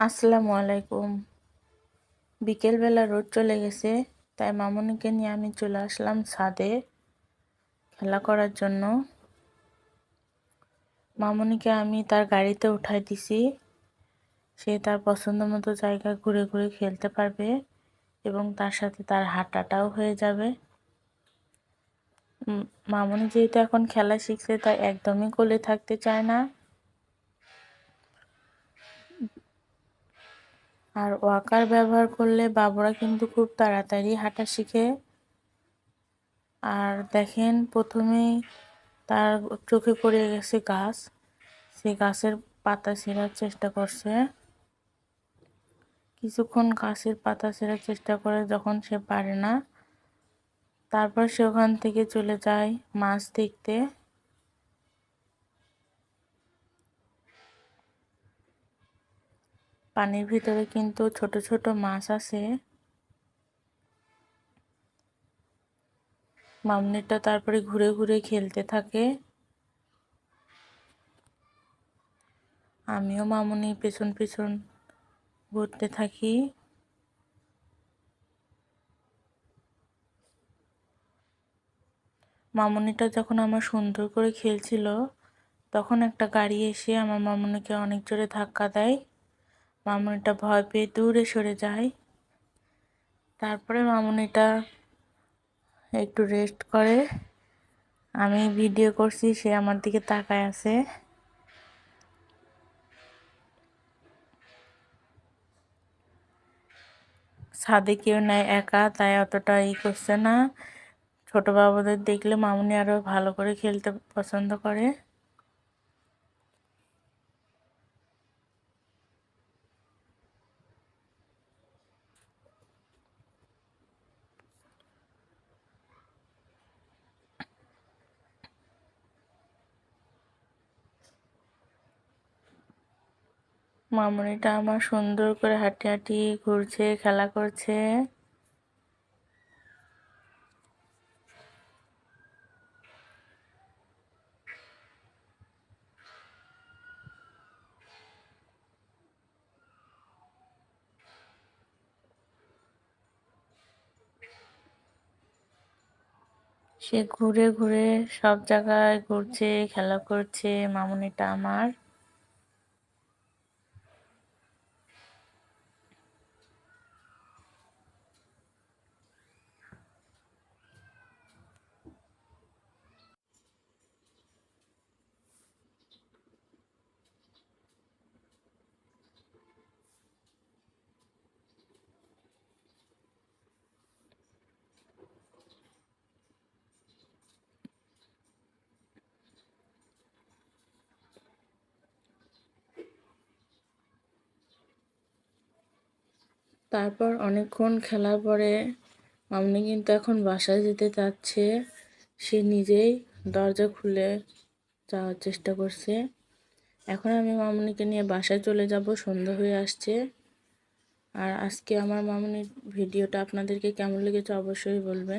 আসসালামু আলাইকুম। বিকেলবেলা রোদ চলে গেছে, তাই মামুনিকে নিয়ে আমি চলে আসলাম ছাদে খেলা করার জন্য। মামুনিকে আমি তার গাড়িতে উঠাই দিছি। সে তার পছন্দ মতো জায়গা ঘুরে ঘুরে খেলতে পারবে এবং তার সাথে তার হাঁটাটাও হয়ে যাবে। মামুনি যেহেতু এখন খেলা শিখছে, তাই একদমই কোলে থাকতে চায় না। আর ওয়াকার ব্যবহার করলে বাবুরা কিন্তু খুব তাড়াতাড়ি হাঁটা শিখে। আর দেখেন প্রথমেই তার চোখে পড়ে গেছে গাছ। সে গাছের পাতা ছেঁড়ার চেষ্টা করছে। কিছুক্ষণ গাছের পাতা ছেঁড়ার চেষ্টা করে যখন সে পারে না, তারপর সে ওখান থেকে চলে যায় মাছ দেখতে। পানির ভিতরে কিন্তু ছোট ছোট মাছ আছে। মামনিটা তারপরে ঘুরে ঘুরে খেলতে থাকে। আমিও মামুনি পেছন পেছন ঘুরতে থাকি। মামনিটা যখন আমার সুন্দর করে খেলছিল, তখন একটা গাড়ি এসে আমার মামুনিকে অনেক জোরে ধাক্কা দেয়। মামুনিটা ভয় পেয়ে দূরে সরে যায়। তারপরে মামুনিটা একটু রেস্ট করে। আমি ভিডিও করছি, সে আমার দিকে তাকায় আছে। ছাদে কেউ নেয় একা, তাই অতটা ই করছে না। ছোট বাবুদের দেখলে মামুনি আরও ভালো করে খেলতে পছন্দ করে। মামুনিটা আমার সুন্দর করে হাঁটি হাঁটি ঘুরছে, খেলা করছে। সে ঘুরে ঘুরে সব জায়গায় ঘুরছে, খেলা করছে মামুনিটা আমার। তারপর অনেকক্ষণ খেলার পরে মামনি কিন্তু এখন বাসায় যেতে চাচ্ছে। সে নিজেই দরজা খুলে যাওয়ার চেষ্টা করছে। এখন আমি মামনিকে নিয়ে বাসায় চলে যাব, সন্ধ্যা হয়ে আসছে। আর আজকে আমার মামনির ভিডিওটা আপনাদেরকে কেমন লেগেছে অবশ্যই বলবেন।